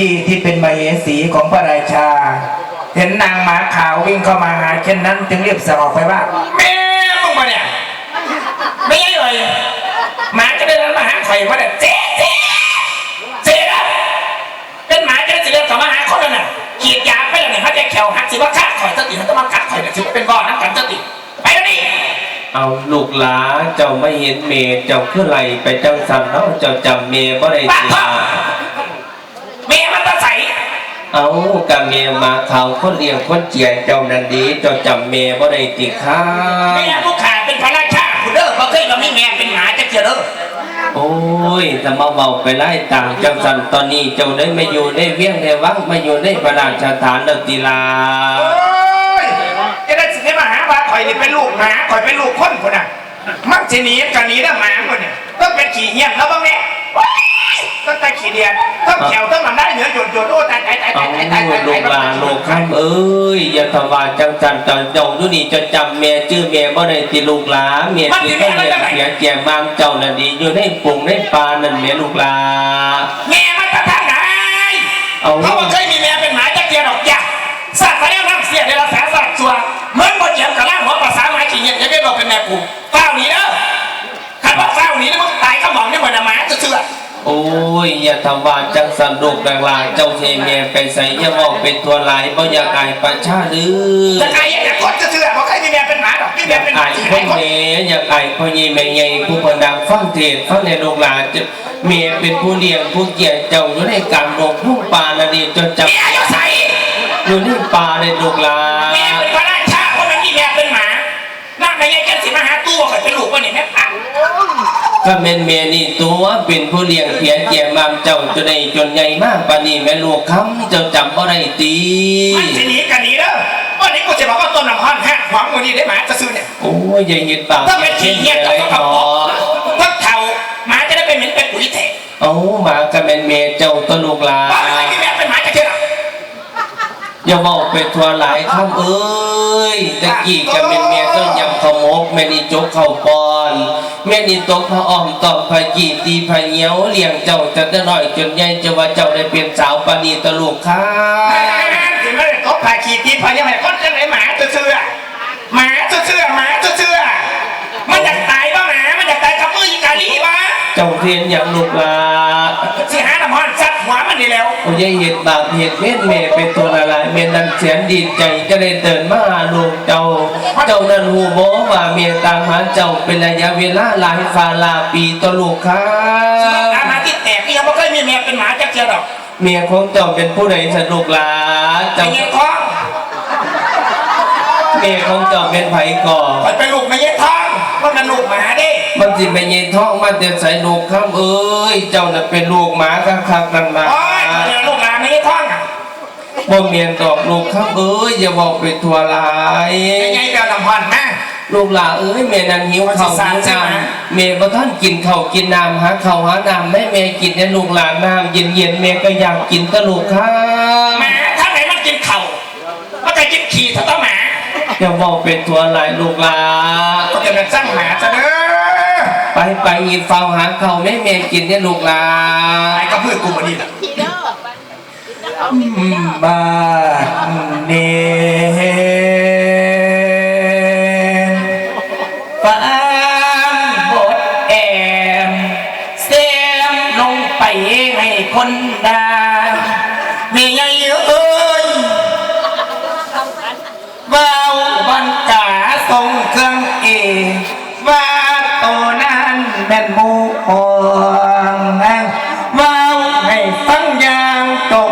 ที่ที่เป็นมเหสีของพระราชา เห็นนางหมาขาววิ่งเข้ามาหาเช่นนั้นจึงเรียบสั่งออกไปว่าแม่มึงมาเนี่ยไม่ใช่เลยหมาจะเดินมาหาข่อยมาเนี่ยเจ๊เจ๊เจ๊นะเป็นหมาจะเดินกลับมาหาคนนั่นน่ะขีดยาไปแล้วเนี่ยเขาจะแขวหักสิว่าฆ่าข่อยสติเขาต้องมากัดข่อยเนี่ยสิว่าเป็นบ่อน้ำกันสติไปแล้วนี่เอาลูกหลาเจ้าไม่เห็นเมย์เจ้าคือไหลไปจังสันเนาะเจ้าจำเมย์บ่ได้บ้าสิ พ่อเมียมันตะใส เอากับเมย์มาเขาคนเลี้ยงคนเจียเจ้านันดีเจ้าจำเมย์บ่ได้ติข้าเมียผู้ขาเป็นพระราชาผู้เด้อเขาเคยกับมีเมียเป็นหมาจะเจอเด้อโอ้ยจะมาเบาไปไล่ต่างจังสันตอนนี้เจ้าได้มาอยู่ในเวียงในวังมาอยู่ในพระราชฐานดติลาโอ้ยจะได้สิได้มาหาว่าข่อยนี่เป็นลูกหมาข่อยเป็นลูกคนคนน่ะมักจะหนีกันหนีได้หมาคนเนี่ยต้องเป็นขี่เหี้ยนแล้วบ้างเนี่ยว้าย ต้งแต่ขี่เดียนต้งแขวต้งมันได้เหนือหยดหยดโอ้ตายตายตายเอาตายตายตายลูกหลานลูกข้ามเอ้ยอย่าทว่าจังสันตอนเจ้าอยู่นี่เจะจำเมย์ชื่อเมย์บ่ได้ติลูกหลาเมย์คือต้องเรียเสียแก่บางเจ้านันดีอยู่ในปุ่งในปานั่นเมย์ลูกหลาแม่มันกระทั่งไหนเขาบอกเคยมีแม่เป็นหมาจะเกียดอกยักษ์สัตว์ไปแล้วน้ำเสียในรักษาสัตว์ส่วเหมือนบ่เจียมกับล่างหัวภาษาหมาขี่เหี้ยนจะได้บอกเป็นแม่กู โอ้ยอย่าทว่าจังสันลูกแบงลาเจ้าเทเมียไปใส่อย่าบอกเป็นตัวลายบ่อยากอายประชาหรือจะใครอยากจะคนจะเชื่อบอกใครมีแม่เป็นหมาดอกมีอแม่ยากเป็นหมาอายที่คไหนนคนเมอยากอายพ่อยี่แม่ใหญ่ผู้พนังฟังเทศฟังในลูกหลานจะเมียเป็นผู้เลี้ยงผู้เกียรติเจ้าอยู่ในการหลงทุ่งป่านาดีจนจับเมียอยู่ใส่อยู่ในป่าในลูกหลาแม่เป็นพระราชาเพราะมันมีแม่เป็นหมานั่งในยัยกันสิมาหาตัวข่อยเป็นลูกว่านี่แม่ปัก ก็เมนเมียนี่ตัวเป็นผู้เลี้ยงเพียเจียมามเจ้าจนในจนใหญ่มากปานนี้แม่ลูกคำเจ้าจำบ่ได้ตีมันจะหนีกันหนีเด้อวันนี้กูจะบอกว่าต้นน้ำพันแค่หวังวันนี้ได้หมาจะซื้อเนี่ยโอ้ยอย่าเห็นปากถ้าเป็นขี้เหี้ยเลก็ยต้องต่ขับอออกถ้าเท่าหมาจะได้เป็นเหม็นเป็นปุ๋ยแทนเอาหมากับแมนเมเจ้าตวลูกหลาว่าอะไรที่แม่เป็นหมาจะเชื่อ อย่าบอกเป็นทัวหลายคำเอ้ยตะกี้กับแมนเมต้นยำขาวมกแม่นี่จกเข่าปอนแม่นี่ตกพระอ้อมตอบพระจีตีพระเหนียวเลี้ยงเจ้าจะได้น้อยจนใหญ่จะว่าเจ้าได้เป็นสาวปานีตะลูกค้าถึงไม่ได้ตบผาขีดตีพายังไงคนจะไหนหมาจะเชื่อหมาจะเชื่อหมาจะเชื่อมันอยากตายป่ะหมามันอยากตายกับมืออีกาลีวะเจ้าเทียนอย่างลูกหลาสิ หาน้ำมันซัดหัวมันนี่แล้วโอ้ยเห็นบาปเห็นเม็ดเมเป็นตัวละลายเมนันเสียนดีใจจะได้เดินมาหาลูกเจ้า เจ้านั้นหูโบว่าเมียตามหาเจ้าเป็นระยะเวลาหลายฟาลาปีต่อลูกค้าตามมาที่แตกนี่ยังไม่เคยมีแม่เป็นหมาจะเจอดอก เมียของเจ้าเป็นผู้ใดสนุกหลาเป็เจ้านไงท้องเมียของเจ้าเป็นไผก่อคอยเป็นลูกไม่ใช่ท้องมันเป็นลูกหมาดิมันสิไปเย็นท้องมันจะใส่ลูกข้ามเอ้ย เจ้าน่ะเป็นลูกหมาคักคักๆนั่นมาโอ้ยเป็นลูกหมาไม่ใช่ท้องอะบ่เมียนดอกลูกข้ามเอ้ยอย่าบอกเป็นทัวหลายเป็นไงเดี๋ยวน้ำพันนะลูกหลาเอ้ยแม่นันหิวข้าวหิวน้ำแม่บ่ท่านกินข้าวกินน้ำหาข้าวหาน้ำแม่แม่กินในลูกหลานน้ำเย็นเย็นๆแม่ก็อยากกินตะลูกค้าหมาถ้าไหนมันกินเข่ามันจะกินขี่ถ้า ต้องหมาอย่าบอกเป็นทัวหลายลูกหลาก็จะเป็นสร้างหมาจะเด้อไปไปยินเฝ้าหาข้าวแม่แม่กินในลูกหลาไอ้ก็เพื่อกูมาดีแหละบ้านเนฟังบทแอมเสียมลงไปให้คนดามีไงเอ้ยว้าว บันกาทรงเครื่องเอกว่าตัวนั้นเป็นมูหองว่าให้ฟังอย่างตรง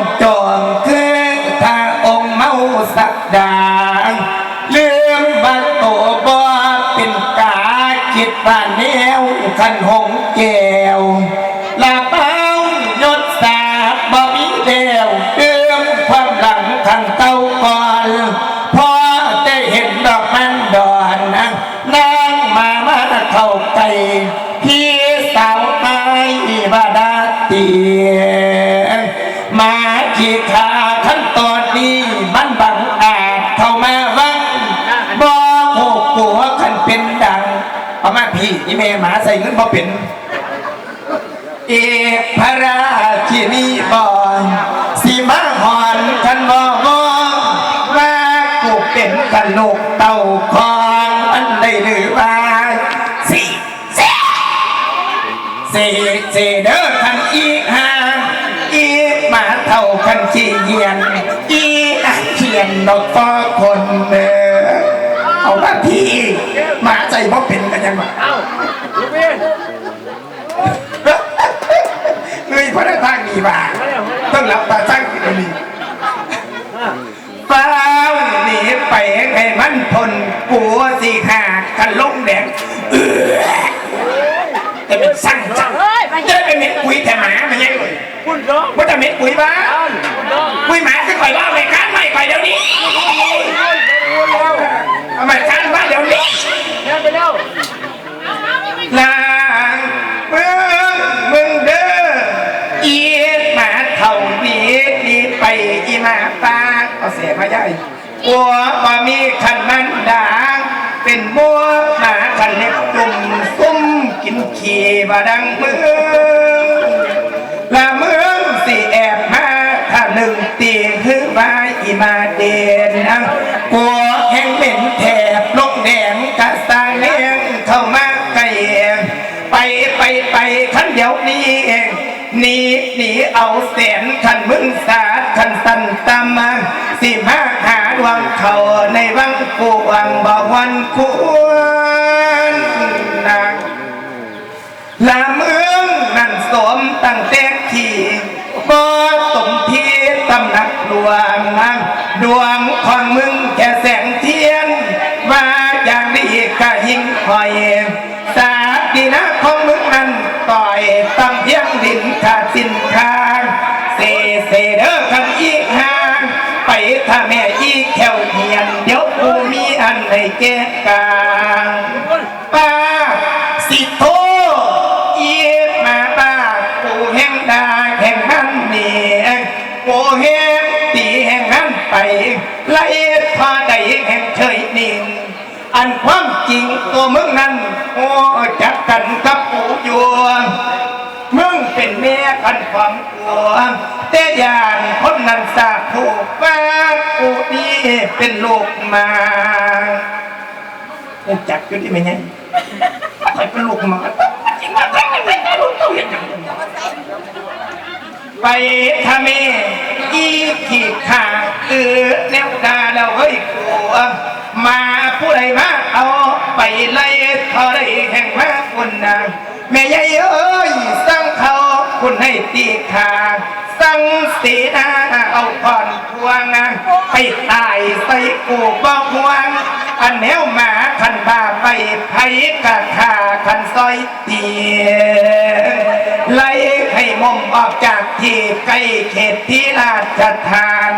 อีอีเมหมาใส่เงินบ่เป็นเอกพระราชินีบอนสีมาหอนทันบ่มองว่ากูเป็นกะโหลกเต่าคองอันใด้หรือว่าสีสีสเสเด้อทันอีหาอีหมาเท่าคันขี้เยียนอีอาเขียนดอกฟ้าคนเด้อเอาว่าพี่ บ่เป็นกันยังไงเอ้าลูกพี่เฮ้ยพระทางดีบ่าต้องรับตาช่างกินดีฟ้าวหนีไปให้มันทนปัวสีขากันลงแดงเออจะเป็นสั่งจังเจะเป็นเม็ดปุ๋ยแต่หมามันยังไงคุณน้องว่าจะเม็ดปุ๋ยบ้าคุณน้องปุ๋ยหมาคือข่อยว่าไม่คันไม่ ใหญ่กัวบ่มีขันมันดางเป็นบัวหมาขันเล็กจุ่มซุ่มกินขี้บาดังมึงละมึงสิแอบมาถ้าหนึ่งตีคือว่าอีมาเดนอังกัวแห่งเป็นแถบลกแดงกะสางเลี้ยงเข้ามาไกลไปไปไปขันเดี๋ยวนี้เองหนีหนีเอาแสนขันมึงสาดขันตันตามมา ในวังกูวังบ่วันกูนนางลาเมืองนั่นสมตั้งแต่ที่บ่สมที่ตำหนักหลวงดวงของมึง อีแถวเทียนเดี๋ยวกูมีอันให้แก้กางป้าสิโทอีมาป้ากูแห่งดาแห่งนั้นนี่กูแห่งตีแห่งนั้นไปไล่พอใดแห่งเฉยนิ่งอันความจริงตัวมึงนั้นโอ้จักกันกับกูอยู่ เป็นแม่กันความกลัวแต่ยานคนนั้นสาบถูกว่ากูนี่เป็นลูกมากูจักอยู่ที่ไหนไงใครเป็นลูกมาจริงว่าใครเป็นลูกต้องเองนี้ไปทำเมอีขีดขาเออแนวดาแล้วเฮ้ยกลัวมาผู้ใดมาเอาไปไล่ท่าไรแห่งมาคุณนางแม่ใหญ่เอ้ยส คุณให้ตีขาสั่งสีนาเอาก่อนพวงไปตายใส่กูบอกหวง อันแนวหมาขันบาไปไผกะขาขันซอยเตียไล่ให้มมออกจากที่ใกล้เขตที่ราชทาน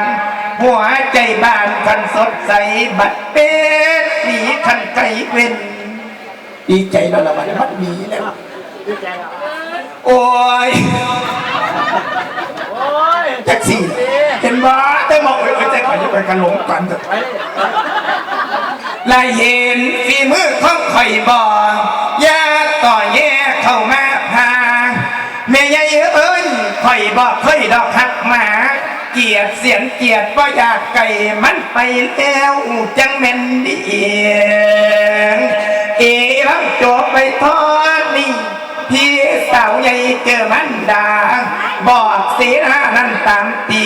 หัวใจบานคันสดใสบัดเป็ดหนีคันไก่เป็นดีใจแล้วละมันมันหนีแล้วดีใจอะโอ้ยโอ้ย แท็กซี่ เห็นว่าแต่บอกเอ้ยใจขอจะไปกันหลงกันเถอะไปดิลายเห็นฝีมือของข่อยบ่อยาต่อแย่เข้ามาพาแม่ใหญ่เอ้ยข่อยบอกเคยดอกหักหมาเกียดเสียนเกียดบ่อยากไก่มันไปแล้วจังแม่นดีเองเอรังจบไปทอดนี่พี่ สาวใหญ่เจอมันดา บอกสีหนั้นตามตี